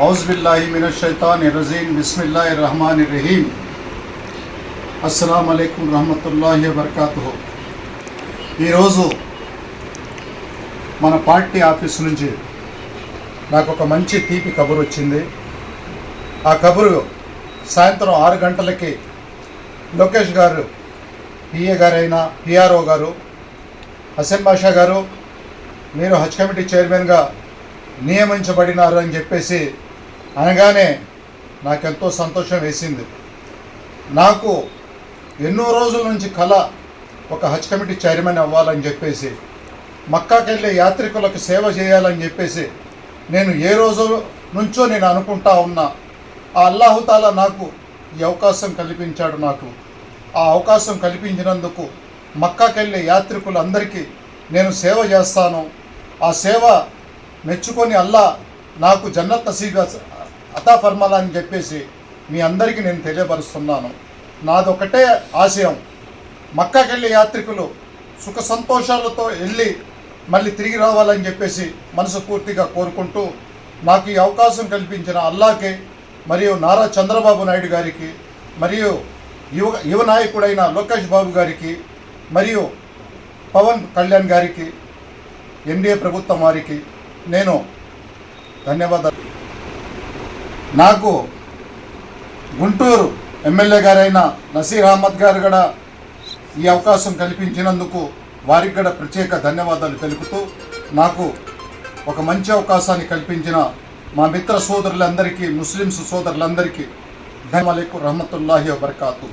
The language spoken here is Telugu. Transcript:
ఔజ్బిల్లాహి మినషైతాన్ రజీం బిస్మిల్లా రహమాన్ రహీమ్ అస్సలం అయికం రహమతుల్లాహి వబర్కాతు ఈరోజు మన పార్టీ ఆఫీస్ నుంచి నాకు ఒక మంచి తీపి కబురు వచ్చింది. ఆ కబురు సాయంత్రం ఆరు గంటలకి లోకేష్ గారు పిఏ గారైన పిఆర్ఓ గారు హసన్ బాషా గారు మీరు హజ్ కమిటీ చైర్మన్గా నియమించబడినారు అని చెప్పేసి అనగానే నాకెంతో సంతోషం వేసింది. నాకు ఎన్నో రోజుల నుంచి కళ ఒక హజ్ కమిటీ చైర్మన్ అవ్వాలని చెప్పేసి మక్కాకెళ్ళే యాత్రికులకు సేవ చేయాలని చెప్పేసి నేను ఏ రోజు నుంచో నేను అనుకుంటా ఉన్నా ఆ అల్లాహుతాలా నాకు ఈ అవకాశం కల్పించాడు నాకు. ఆ అవకాశం కల్పించినందుకు మక్కాకెళ్ళే యాత్రికులందరికీ నేను సేవ చేస్తాను. ఆ సేవ మెచ్చుకొని అల్లా నాకు జన్నత్ నసీబ్ అతా ఫర్మాలా అని చెప్పేసి మీ అందరికీ నేను తెలియపరుస్తున్నాను. నాదొకటే ఆశయం. మక్కాకెళ్ళి యాత్రికులు సుఖ సంతోషాలతో వెళ్ళి మళ్ళీ తిరిగి రావాలని చెప్పేసి మనసు పూర్తిగా కోరుకుంటూ నాకు ఈ అవకాశం కల్పించిన అల్లాకి మరియు నారా చంద్రబాబు నాయుడు గారికి మరియు యువ యువ నాయకుడైన లోకేష్ బాబు గారికి మరియు పవన్ కళ్యాణ్ గారికి ఎన్డీఏ ప్రభుత్వం వారికి నేను ధన్యవాదాలు. నాకు గుంటూరు ఎమ్మెల్యే గారైన నసీర్ అహ్మద్ గారు కూడా ఈ అవకాశం కల్పించినందుకు వారికి కూడా ప్రత్యేక ధన్యవాదాలు తెలుపుతూ నాకు ఒక మంచి అవకాశాన్ని కల్పించిన మా మిత్ర సోదరులందరికీ ముస్లిమ్స్ సోదరులందరికీ ధన్యవాదాలు. రహమతుల్లాహి వబర్కాతు.